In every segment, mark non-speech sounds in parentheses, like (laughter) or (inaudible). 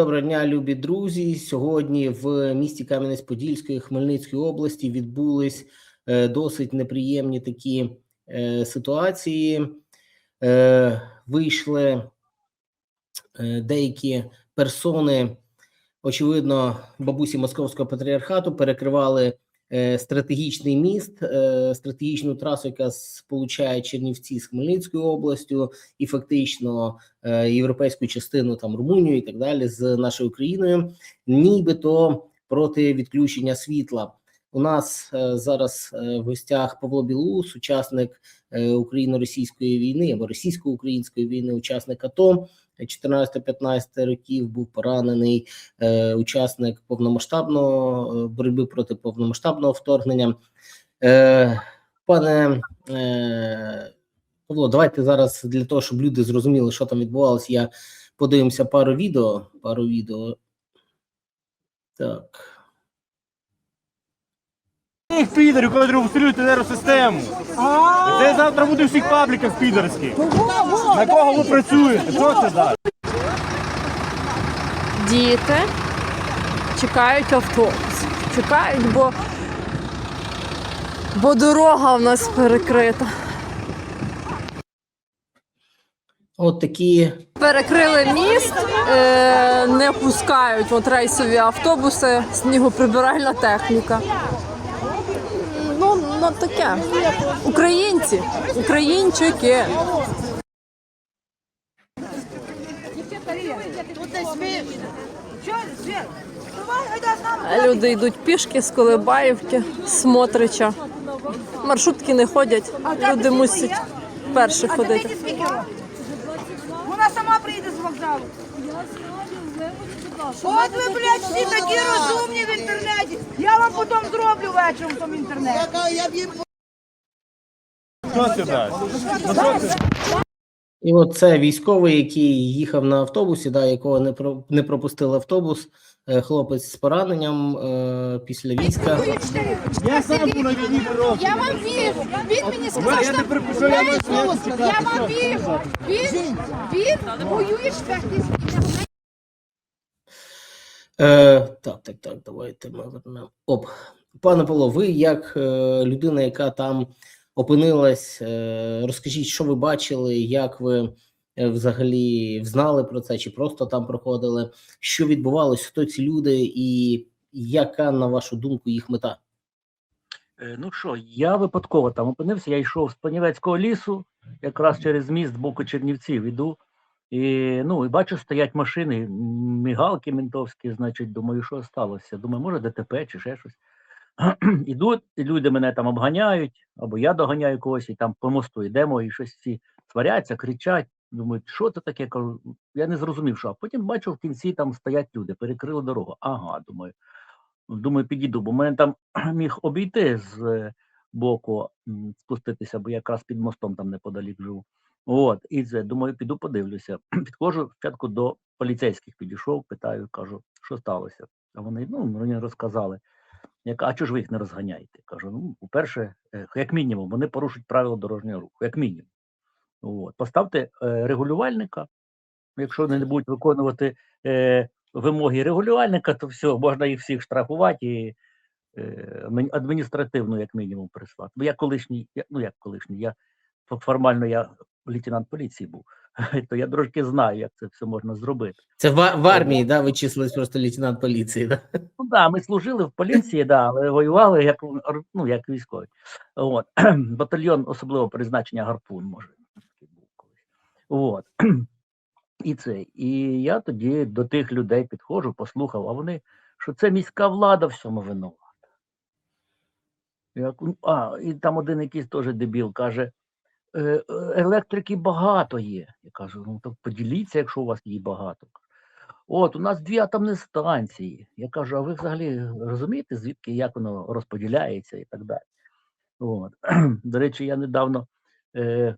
Доброго дня, любі друзі. Сьогодні в місті Кам'янець-Подільської Хмельницької області відбулись е, досить неприємні такі е, ситуації. Е, Вийшли деякі персони, очевидно, бабусі Московського патріархату перекривали стратегічний міст, е, стратегічну трасу, яка сполучає Чернівці з Хмельницькою областю і фактично е, європейську частину там Румунію і так далі з нашою країною, нібито проти відключення світла. У нас е, зараз е, в гостях Павло Білус, учасник е, україно-російської війни або російсько-української війни, учасник АТО 14-15 років, був поранений е, учасник повномасштабного е, боротьби проти повномасштабного вторгнення. Е, пане е, Павло, давайте зараз для того, щоб люди зрозуміли, що там відбувалося, я подивимося пару відео. Пару відео. Так. Їх підерів, коли обстрілюють енергосистему. Це завтра буде у всіх пабліках підерських. На кого ви працюєте? Що це дасть? діти чекають автобус. Чекають, бо, бо дорога в нас перекрита. От такі Перекрили міст, е, не пускають от рейсові автобуси, снігоприбиральна техніка. Ну таке. Українці, українчики. Люди йдуть пішки з Колибаївки, Смотрича. Маршрутки не ходять, люди мусять перші ходити. Вона сама прийде з вокзалу. От ви, блядь, всі такі розумні в інтернеті. Я вам потім зроблю вечором в тому інтернеті. Що це дасть? Ну? І от це військовий, який їхав на автобусі, да, якого не про не пропустили автобус. е, Хлопець з пораненням е, після війська. Я сам був на війні боровся. Я вам вірю. Він мені сказав, що не припишу, я вам вірю. Він, він воює швехтівський. Е, так, так, так, давайте ми вернемо. Оп. Пане Павло, ви як е, людина, яка там опинилась, е, розкажіть, що ви бачили, як ви е, взагалі знали про це, чи просто там проходили, що відбувалось, хто ці люди, і яка, на вашу думку, їх мета? Е, Ну що, я випадково там опинився, я йшов з Панівецького лісу, якраз через міст боку Чернівців іду. І, ну, і бачу, стоять машини, мігалки ментовські, значить, думаю, що сталося? Думаю, може ДТП чи ще щось. (clears throat) Ідуть, і люди мене там обганяють, або я доганяю когось, і там по мосту йдемо, і щось всі сваряться, кричать. Думаю, що це таке? Кажу, я не зрозумів, що. А потім бачу, в кінці там стоять люди, перекрили дорогу. Ага, думаю. Думаю, підійду, бо мене там (clears throat) міг обійти з е, боку, спуститися, бо я якраз під мостом там неподалік живу. От, і це, думаю, піду подивлюся. (clears throat) Підходжу спочатку до поліцейських, підійшов, питаю, кажу, що сталося. А вони ну, мені розказали. Я кажу, а чого ж ви їх не розганяєте? Кажу, ну, по-перше, е, як мінімум, вони порушують правила дорожнього руху, як мінімум. От. Поставте е, регулювальника, якщо вони не будуть виконувати е, вимоги регулювальника, то все, можна їх всіх штрафувати і е, адміністративно, як мінімум, прислати. Бо я колишній, я, ну як колишній, я формально я лейтенант поліції був, (laughs) то я трошки знаю, як це все можна зробити. Це в, в армії, да, ви числились просто лейтенант поліції, да? Ну да, ми служили в поліції, да, але воювали як ну, як військові. От. (clears throat) Батальйон особливого призначення гарпун, може. був колись. От. (clears throat) І це. І я тоді до тих людей підходжу, послухав, а вони, що це міська влада всьому винувата. Я, а, і там один якийсь теж дебіл каже: «Е, е, електрики багато є. Я кажу, ну так поділіться, якщо у вас її багато. От, у нас дві атомні станції. Я кажу, а ви взагалі розумієте, звідки як воно розподіляється і так далі. От. (clears throat) До речі, я недавно е,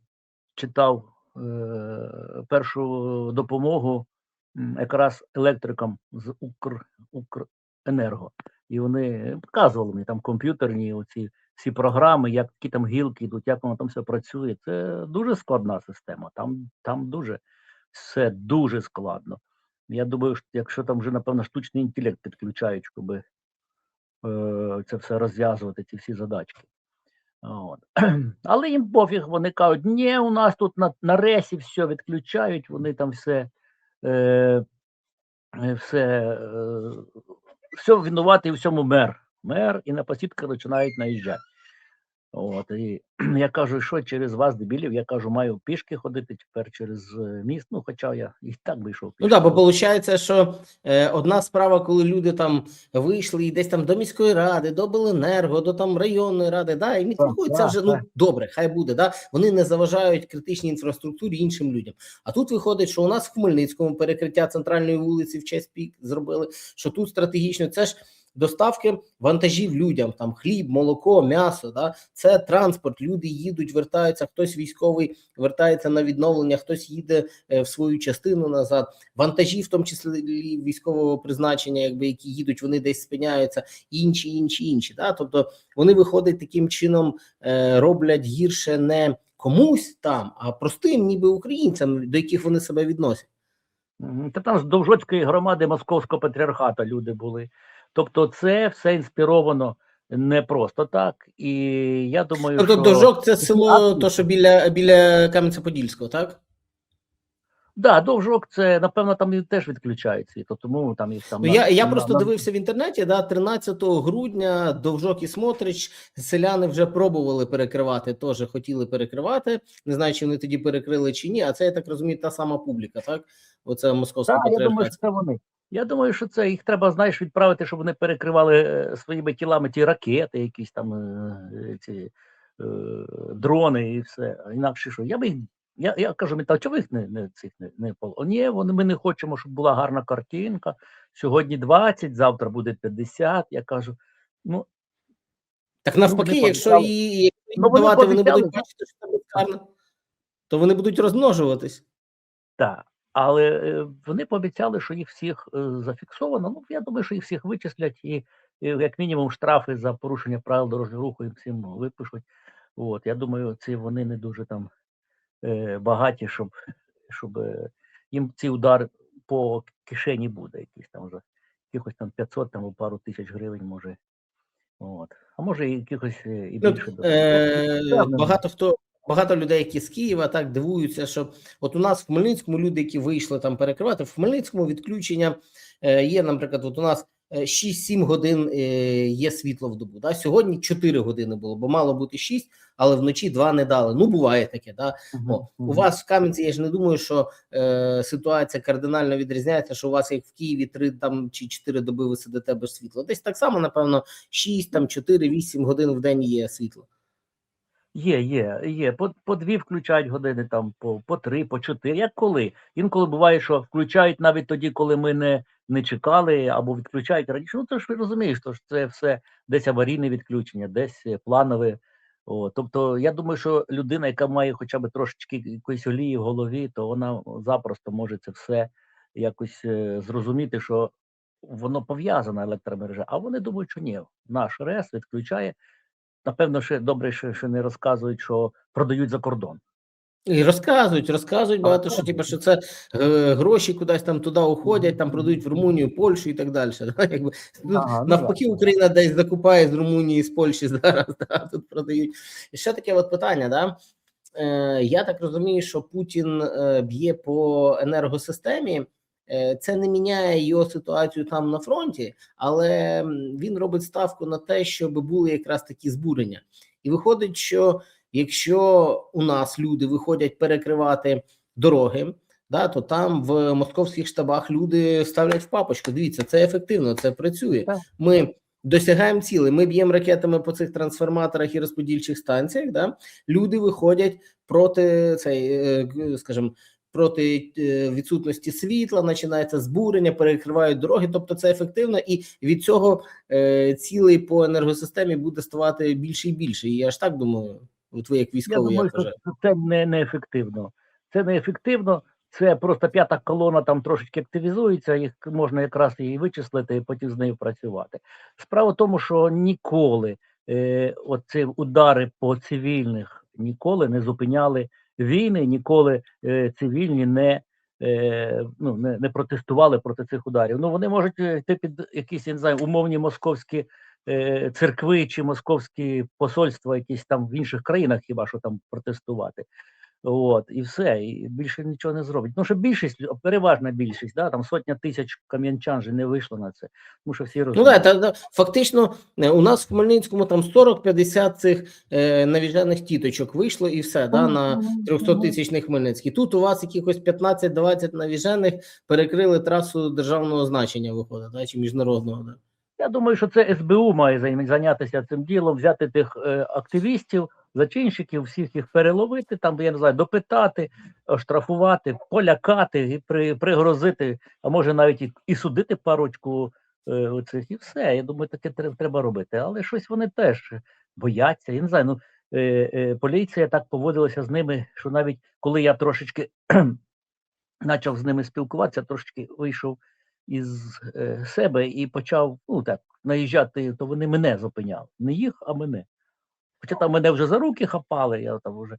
читав е, першу допомогу якраз електрикам з Укр, Укренерго. І вони показували мені там комп'ютерні оці всі програми, як які там гілки йдуть, як воно там все працює. Це дуже складна система. Там, там дуже все дуже складно. Я думаю, що якщо там вже, напевно, штучний інтелект підключають, щоб е, це все розв'язувати, ці всі задачки. От. (clears throat) Але їм пофіг, вони кажуть, ні, у нас тут на, на ресі все відключають, вони там все, е, е, все, е, все винуватий у всьому мер. Мер і на посідки починають наїжджати. От, і (clears throat) я кажу, що через вас, дебілів, я кажу, маю пішки ходити тепер через е, міст. Ну, хоча я і так вийшов Ну так, бо виходить, що е, одна справа, коли люди там вийшли і десь там до міської ради, до Беленерго, до там районної ради, да, і це вже ну добре, хай буде. Да, вони не заважають критичній інфраструктурі іншим людям. А тут виходить, що у нас в Хмельницькому перекриття центральної вулиці в честь пік зробили, що тут стратегічно це ж. Доставки вантажів людям, там хліб, молоко, м'ясо, да це транспорт. Люди їдуть, вертаються. Хтось військовий вертається на відновлення, хтось їде е, в свою частину назад. Вантажі, в тому числі військового призначення, якби які їдуть, вони десь спиняються, інші, інші, інші. Да? Тобто вони виходять таким чином, е, роблять гірше не комусь там, а простим, ніби українцям, до яких вони себе відносять. Та там з Довжоцької громади Московського патріархату люди були. Тобто, це все інспіровано не просто так. І я думаю, Тобто, що Дожок це село, то що біля біля Кам'янця-Подільського, так? Да, довжок це напевно там і теж відключають світло, тому там їх там Ну, на- я, я просто на- дивився в інтернеті, да, 13 грудня Довжок і Смотрич селяни вже пробували перекривати, теж хотіли перекривати. Не знаю, чи вони тоді перекрили чи ні, а це, я так розумію, та сама публіка, так? Оце московська Так, я думаю, що це вони. Я думаю, що це їх треба, знаєш, відправити, щоб вони перекривали е, своїми тілами ті ракети, якісь там е, ці е, дрони і все. Інакше що? Я би їх. Я, я кажу, мета, чого їх не, не цих не, не пол... О, ні, вони ми не хочемо, щоб була гарна картинка. Сьогодні 20, завтра буде 50. Я кажу, ну Так навпаки, якщо її Ну, давати, вони будуть бачити, що це гарно, то вони будуть розмножуватись. Так, але е, вони пообіцяли, що їх всіх е, зафіксовано. Ну, я думаю, що їх всіх вичислять і, і як мінімум штрафи за порушення правил дорожнього руху їм всім випишуть. От, я думаю, ці вони не дуже там е, багаті, щоб, щоб їм ці удар по кишені буде, якісь там вже якихось там 500 там, або пару тисяч гривень може. От. А може і якихось і Ну, більше. дадуть. е, багато хто. Багато людей, які з Києва, так дивуються, що от у нас в Хмельницькому люди, які вийшли там перекривати, в Хмельницькому відключення е, є, наприклад, от у нас е, 6-7 годин е, є світло в добу. Да? Сьогодні 4 години було, бо мало бути 6, але вночі 2 не дали. Ну, буває таке. Да? Мгм, О, у вас в Кам'янці, я ж не думаю, що е, ситуація кардинально відрізняється, що у вас як в Києві 3 там, чи 4 доби ви сидите без світла. Десь так само, напевно, 6, там, 4-8 годин в день є світло. Є, є, є. По, по дві включають години, там, по, по три, по чотири. Як коли? Інколи буває, що включають навіть тоді, коли ми не, не чекали, або відключають раніше. Ну, то ж ви розумієш, то ж це все десь аварійне відключення, десь е, планове. О, тобто, я думаю, що людина, яка має хоча б трошечки якоїсь олії в голові, то вона запросто може це все якось е, зрозуміти, що воно пов'язана електромережа. А вони думають, що ні, наш РЕС відключає напевно, ще добре, що, що не розказують, що продають за кордон. І розказують, розказують багато, що типу, що це е, гроші кудись там туди уходять, там продають в Румунію, Польщу і так далі. Да? Якби, тут Ага, ну навпаки, Україна десь закупає з Румунії, з Польщі зараз, да? тут продають. І ще таке от питання, да? Е, я так розумію, що Путін е, б'є по енергосистемі. Е, Це не міняє його ситуацію там на фронті, але він робить ставку на те, щоб були якраз такі збурення. І виходить, що якщо у нас люди виходять перекривати дороги, да, то там в московських штабах люди ставлять в папочку. Дивіться, це ефективно, це працює. Ми досягаємо цілей. Ми б'ємо ракетами по цих трансформаторах і розподільчих станціях. Да? Люди виходять проти цей, е, скажімо, проти е, відсутності світла, починається збурення, перекривають дороги. Тобто це ефективно, і від цього е, цілей по енергосистемі буде ставати більше і більше. І я ж так думаю, от ви як Я військовий, думаю, як що це не, неефективно. Це неефективно. Це просто п'ята колона там трошечки активізується, їх можна якраз її вичислити і потім з нею працювати. Справа в тому, що ніколи е, оці удари по цивільних ніколи не зупиняли війни, ніколи е, цивільні не е, ну, не, не протестували проти цих ударів. Ну вони можуть е, йти під якісь я не знаю, умовні московські церкви чи московські посольства, якісь там в інших країнах, хіба що там протестувати. От, і все, і більше нічого не зробить. Ну, що більшість, переважна більшість, да, там сотня тисяч кам'янчан же не вийшло на це. Тому що всі Ну да, та, та, фактично е, у нас в Хмельницькому там 40-50 цих е, навіжених тіточок вийшло і все, да, на 300 тисячний Хмельницький. Тут у вас якихось 15-20 навіжених перекрили трасу державного значення, виходить, да, чи міжнародного. Да. Я думаю, що це СБУ має зайнятися цим ділом, взяти тих е, активістів, зачинщиків, всіх їх переловити, там, я не знаю, допитати, оштрафувати, полякати, при, пригрозити, а може навіть і, і судити парочку е, оцих, і все. Я думаю, таке тре- треба робити. Але щось вони теж бояться. Я не знаю, ну е, е, поліція так поводилася з ними, що навіть коли я трошечки (clears throat) почав з ними спілкуватися, трошечки вийшов із е, себе і почав ну так наїжджати, то вони мене зупиняли. Не їх, а мене. Хоча там мене вже за руки хапали, я там вже.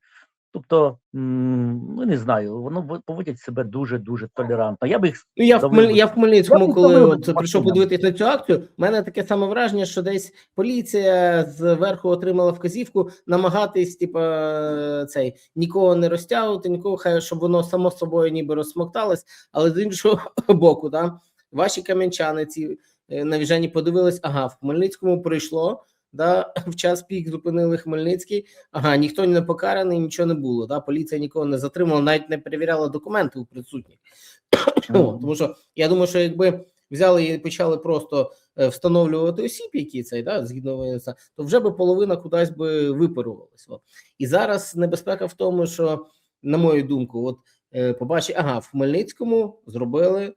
Тобто, ну не знаю, воно поводять себе дуже дуже толерантно. Я би їх Ну, я в, Хмель... я в Хмельницькому, Давай, коли от прийшов подивитись на цю акцію, в мене таке саме враження, що десь поліція зверху отримала вказівку намагатись, типа, цей нікого не розтягувати, нікого хай щоб воно само собою ніби розсмокталось, але з іншого (laughs) боку, да, ваші кам'янчани ці е, навіжені подивились, ага, в Хмельницькому прийшло. Да, (clears throat) в час пік зупинили Хмельницький. Ага, ніхто не покараний, нічого не було. Да, поліція нікого не затримала, навіть не перевіряла документи у присутніх. (clears throat) Тому що я думаю, що якби взяли і почали просто е, встановлювати осіб, які цей да, згідно ВНС, то вже би половина кудись би випарувалась. От. І зараз небезпека в тому, що, на мою думку, от е, побачить, ага, в Хмельницькому зробили.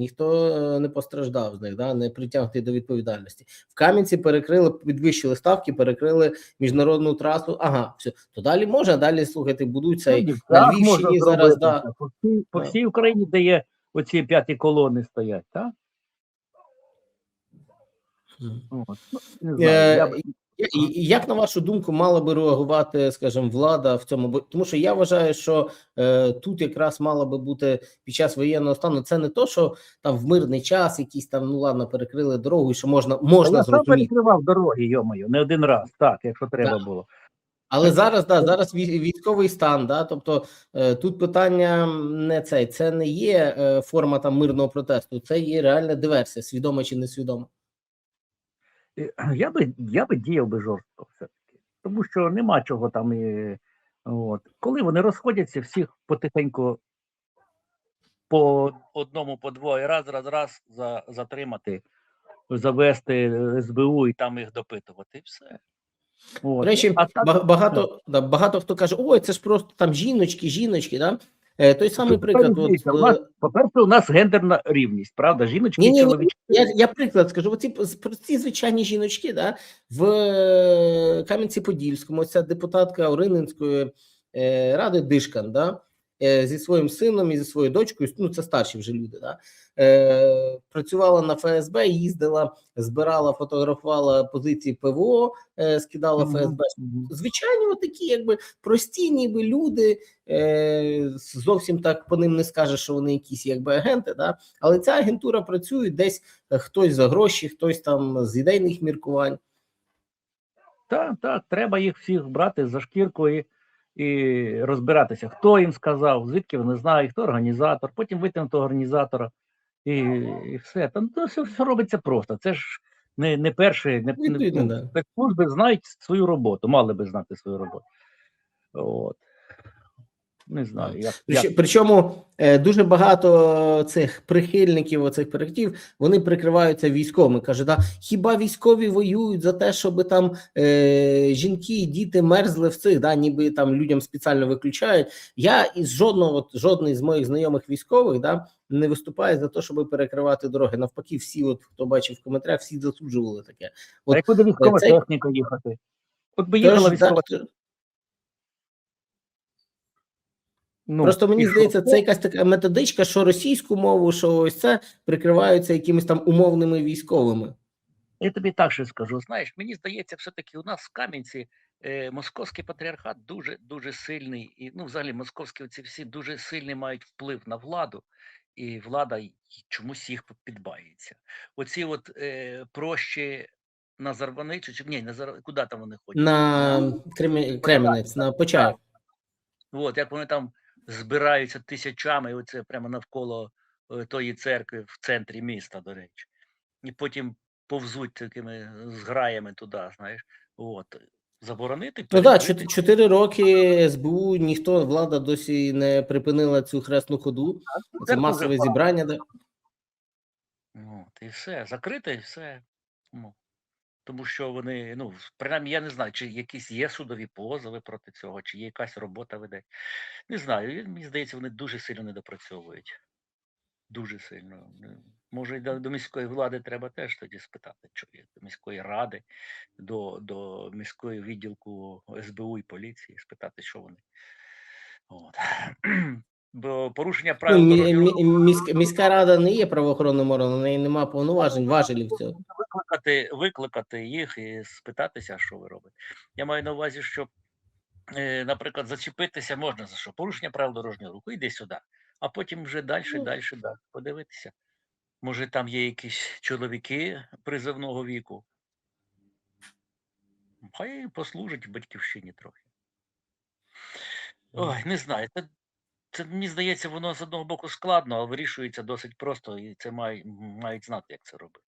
Ніхто е, не постраждав з них, да, не притягнутий до відповідальності. В Кам'янці перекрили, підвищили ставки, перекрили міжнародну трасу. Ага, все. То далі можна, далі слухайте, будуть цей Ну, на Львівщині зараз. Да, По всій, по всій Україні, де є оці п'яті колони стоять, так? От. Ну, не знаю, Е, я б- І- і Як на вашу думку мала би реагувати, скажімо, влада в цьому? Бо тому, що я вважаю, що е, тут якраз мала би бути під час воєнного стану. Це не то, що там в мирний час якісь там ну ладно, перекрили дорогу, і що можна можна я сам зрозуміти. перекривав дороги, йомаю, не один раз, так, якщо треба Так. було. Але зараз да зараз вій- військовий стан. Да, тобто е, тут питання не цей, це не є е, форма там мирного протесту, це є реальна диверсія, свідома чи несвідома. Е, Я би, я би діяв би жорстко все-таки, тому що нема чого там. І, от. Коли вони розходяться, всіх потихеньку по одному, по двоє, раз, раз, раз за, затримати, завести е, СБУ і там їх допитувати, і все. От. Речі, а багато да, багато хто каже: ой, це ж просто там жіночки, жіночки. Да? Е, той самий Тепер приклад. От, у е, нас, по-перше, у нас гендерна рівність, правда? Жіночки Ні, і ні, ні, чоловічки. я, я приклад скажу. Оці прості звичайні жіночки, да, в е, Кам'янці-Подільському, ця депутатка Орининської ради Дишкан, да, зі своїм сином і зі своєю дочкою, ну це старші вже люди, да, е, працювала на ФСБ, їздила, збирала, фотографувала позиції ПВО, е, скидала Мгм. ФСБ. Мгм. Звичайні, такі, якби прості, ніби люди. Е, зовсім так по ним не скажеш, що вони якісь якби агенти, да? але ця агентура працює десь е, хтось за гроші, хтось там з ідейних міркувань. Так, так, треба їх всіх брати за шкірку і, і розбиратися, хто їм сказав, звідки вони знають, хто організатор, потім витягнути організатора і, і все. Там ну, все, все робиться просто. Це ж не, не перше, не, не не, не, не. служби знають свою роботу, мали би знати свою роботу. От. Не знаю, як, як Прич- Причому е, дуже багато цих прихильників оцих проєктів вони прикриваються військовими. Каже, да, хіба військові воюють за те, щоб там е, жінки і діти мерзли в цих, да, ніби там людям спеціально виключають. Я із жодного, от, жодний з моїх знайомих військових да, не виступає за те, щоб перекривати дороги. Навпаки, всі, от хто бачив в коментарях, всі засуджували таке. а от, як буде військова цей- техніка їхати? От би їхала військова ну, Просто мені здається, це якась така методичка, що російську мову, що ось це прикриваються якимись там умовними військовими. Я тобі так ще скажу. Знаєш, мені здається, все-таки у нас в Кам'янці е, московський патріархат дуже дуже сильний, і ну, взагалі, московські ці всі дуже сильний мають вплив на владу, і влада й- чомусь їх підбається. Оці от е, прощі Назарбани, чи, чи ні, Назар, куди там вони ходять? На Кремі... Кременець, на Почаїв. От, як вони там збираються тисячами, оце прямо навколо е, тої церкви в центрі міста, до речі. І потім повзуть такими зграями туди, знаєш. От. Заборонити? Ну так, чотири роки СБУ, ніхто влада досі не припинила цю хресну ходу. Це дуже масове зібрання. Ну, от і все, закрите і все. Тому що вони, ну, принаймні, я не знаю, чи якісь є судові позови проти цього, чи є якась робота веде. Не знаю, мені здається, вони дуже сильно недопрацьовують. Дуже сильно. Ну, Може, до міської влади треба теж тоді спитати, що є, до міської ради, до, до міської відділку СБУ і поліції, спитати, що вони. От. (clears throat) Порушення Ну, правил міська, міська рада не є правоохоронним органом, у неї немає повноважень, важелів цього. викликати, викликати їх і спитатися, що ви робите. Я маю на увазі, що, е, наприклад, зачепитися можна за що? Порушення правил дорожнього руху, іди сюди. А потім вже далі, Ну. далі, далі подивитися. Може, там є якісь чоловіки призовного віку. Хай послужать батьківщині трохи. Ой, не знаю. Це, це мені здається, воно з одного боку складно, але вирішується досить просто, і це має, мають знати, як це робити.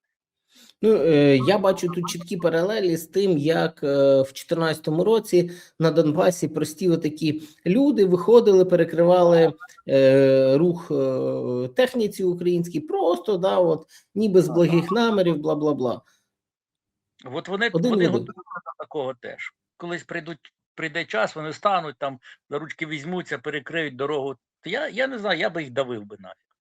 Ну, е, я бачу тут чіткі паралелі з тим, як е, в 2014 році на Донбасі прості отакі люди виходили, перекривали е, рух е, техніці українській, просто да, от, ніби з благих намірів, бла бла бла. От вони, Один вони готуються до такого теж. Колись прийдуть, прийде час, вони стануть там, за ручки візьмуться, перекриють дорогу. Я, я не знаю, я би їх давив би нафіг.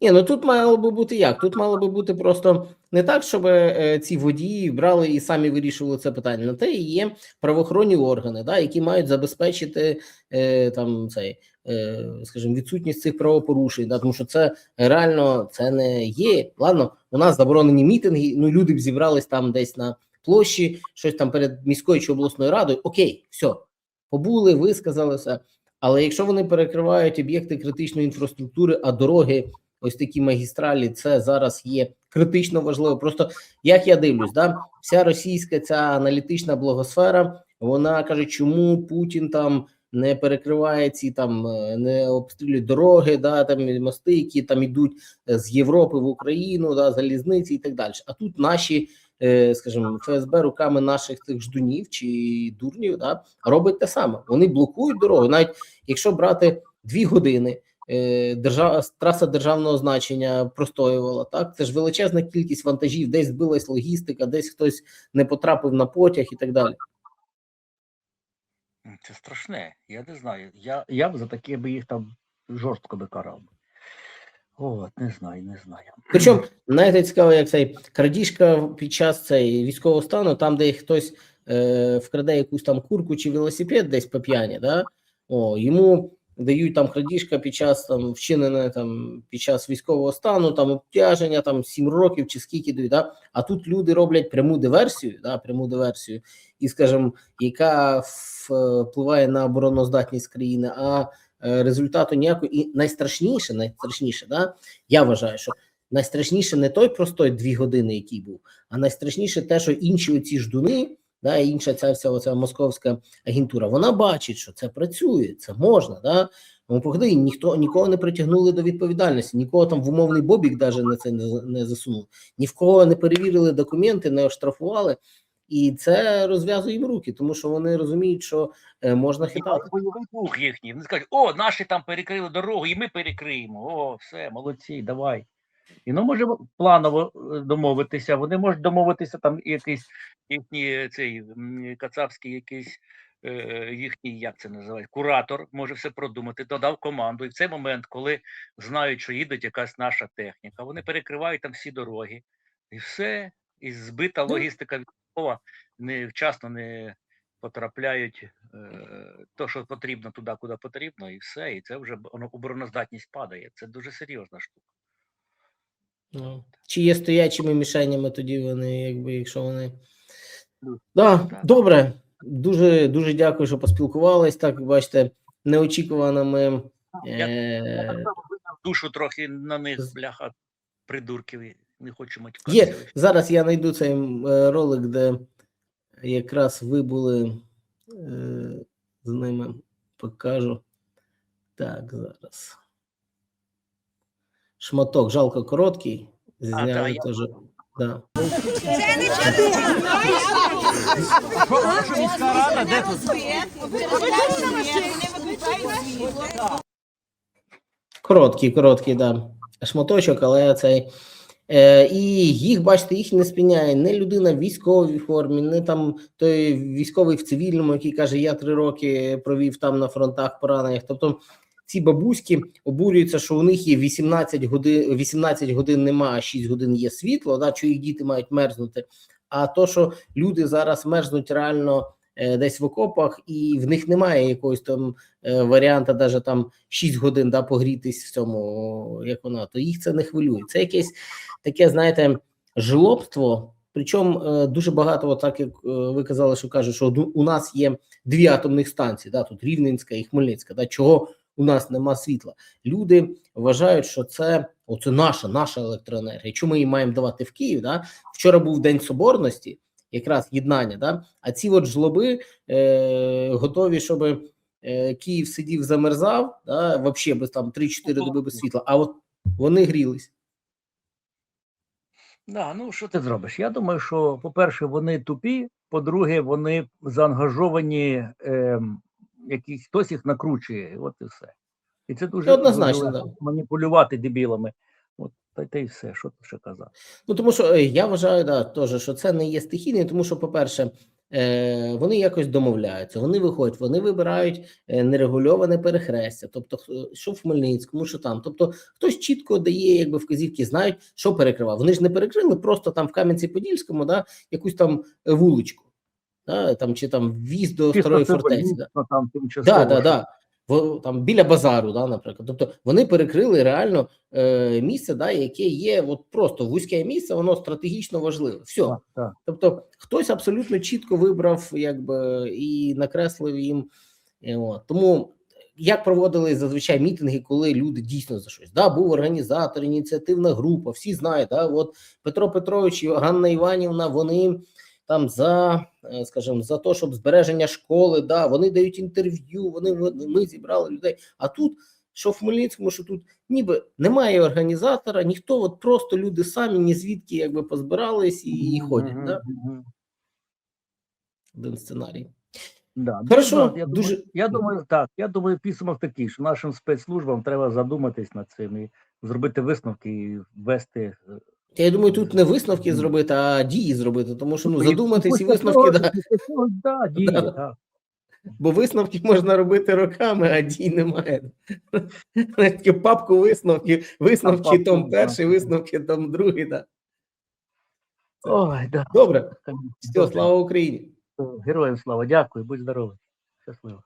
Ні, ну тут мало би бути як? Тут мало би бути просто не так, щоб е, ці водії брали і самі вирішували це питання. На те і є правоохоронні органи, да, які мають забезпечити е, там цей, е, скажімо, відсутність цих правопорушень, да, тому що це реально це не є. Ладно, у нас заборонені мітинги. Ну люди б зібрались там десь на площі, щось там перед міською чи обласною радою. Окей, все, побули, висказалися. Але якщо вони перекривають об'єкти критичної інфраструктури, а дороги ось такі магістралі, це зараз є критично важливо. Просто як я дивлюсь, да, вся російська ця аналітична благосфера, вона каже, чому Путін там не перекриває ці там, е, не обстрілює дороги, да, там мости, які там ідуть е, з Європи в Україну, да, залізниці і так далі. А тут наші, скажімо, ФСБ руками наших цих ждунів чи дурнів, да, робить те саме. Вони блокують дорогу, навіть якщо брати дві години е, держав, траса державного значення простоювала. Так, це ж величезна кількість вантажів, десь збилась логістика, десь хтось не потрапив на потяг і так далі. Це страшне. Я не знаю. Я, я б за таке би їх там жорстко би карав. От, не знаю, не знаю. Причому знаєте, цікаво, як цей крадіжка під час цей військового стану, там, де хтось е, вкраде якусь там курку чи велосипед десь по п'яні, да? О, йому дають там крадіжка під час там вчинене там під час військового стану, там обтяження, там 7 років чи скільки дають. Да? А тут люди роблять пряму диверсію, да, пряму диверсію, і скажімо, яка впливає на обороноздатність країни, а е, результату ніякого і найстрашніше, найстрашніше, да, я вважаю, що найстрашніше не той простой дві години, який був, а найстрашніше те, що інші оці ждуни, да, інша ця вся оця московська агентура, вона бачить, що це працює, це можна. Да? Ну, походи, ніхто нікого не притягнули до відповідальності, нікого там в умовний бобік даже на це не, не засунув, ні в кого не перевірили документи, не оштрафували. І це розв'язує їм руки, тому що вони розуміють, що е, можна хитати. Бойовий дух їхній. Вони скажуть, о, наші там перекрили дорогу, і ми перекриємо. О, все, молодці, давай. І ну може планово е, домовитися. Вони можуть домовитися там якийсь їхній цей кацапський якийсь е, їхній, як це називають, куратор може все продумати, додав команду. І в цей момент, коли знають, що їдуть якась наша техніка, вони перекривають там всі дороги, і все, і збита Ну. логістика військова не вчасно не потрапляють е, то, що потрібно туди, куди потрібно, і все. І це вже воно- обороноздатність падає. Це дуже серйозна штука. Ну, Чи є стоячими мішенями тоді вони, якби, якщо вони Да, добре. Дуже дуже дякую, що поспілкувались. Так, бачите, неочікувано ми. Я Е, так само душу трохи на них, бляха, придурків, не хочу Є зараз. Я знайду цей е, ролик, де якраз ви були е, з ними. Покажу. Так, зараз. Шматок, жалко короткий. Зняли теж. Міська рада, де тут? Короткий, короткий, да. Шматочок, але цей. Е, і їх, бачите, їх не спиняє не людина в військовій формі, не там той військовий в цивільному, який каже, я три роки провів там на фронтах поранених. Тобто ці бабуськи обурюються, що у них є 18 годин, 18 годин нема, а 6 годин є світло, да, що їх діти мають мерзнути. А то, що люди зараз мерзнуть реально десь в окопах, і в них немає якогось там е, варіанта, даже там 6 годин да, погрітись в цьому, як вона, то їх це не хвилює. Це якесь таке, знаєте, жлобство. Причому е, дуже багато, так як е, ви казали, що кажуть, що у нас є дві атомних станції, да, тут Рівненська і Хмельницька. Да, чого у нас нема світла? Люди вважають, що це оце наша, наша електроенергія. Чому ми її маємо давати в Київ? Да? Вчора був День Соборності, якраз єднання. Да? А ці от жлоби е, готові, щоб е, Київ сидів, замерзав, да, вообще без там 3-4 доби без світла, а от вони грілись. Да, ну що ти зробиш? Я думаю, що, по-перше, вони тупі, по-друге, вони заангажовані, ем, якісь хтось їх накручує, от і все. І це дуже Однозначно, маніпулювати дебілами. Та, та й все, що тут ще казати. Ну тому що е, я вважаю, да, теж, що це не є стихійне, тому що, по-перше, е, вони якось домовляються, вони виходять, вони вибирають е, нерегульоване перехрестя, тобто що в Хмельницькому, що там. Тобто хтось чітко дає якби вказівки, знають, що перекривав. Вони ж не перекрили просто там в Кам'янці-Подільському, да, якусь там вуличку, да, там чи там в'їзд до старої фортеці. Да. там. Да, да, да. В, там біля базару, да, наприклад. Тобто вони перекрили реально е, місце, да, яке є от просто вузьке місце, воно стратегічно важливе. Все. Так, так. Тобто, хтось абсолютно чітко вибрав, якби і накреслив їм. е, От. Тому як проводили зазвичай мітинги, коли люди дійсно за щось? Да, був організатор, ініціативна група, всі знають, да, от Петро Петрович і Ганна Іванівна, вони там за, е, скажімо, за те, щоб збереження школи, да, вони дають інтерв'ю, вони ми зібрали людей. А тут, що в Хмельницькому, що тут ніби немає організатора, ніхто, от просто люди самі, ні звідки якби позбирались і, і ходять. Да? Один сценарій. Да. Хорошо, я, дуже- думаю, я думаю, так. Я думаю, підсумок такий, що нашим спецслужбам треба задуматись над цим і зробити висновки і ввести. Я думаю, тут не висновки зробити, а дії зробити, тому що ну задуматись і висновки, (laughs) да, да, дії, Да. так. бо висновки можна робити роками, а дій немає. Таке папку висновків, висновки папку, том да. перший, висновки том другий. Да. Ой, да. Добре, все, Добре. слава Україні. Героям слава, дякую, будь здоровий. Щасливо.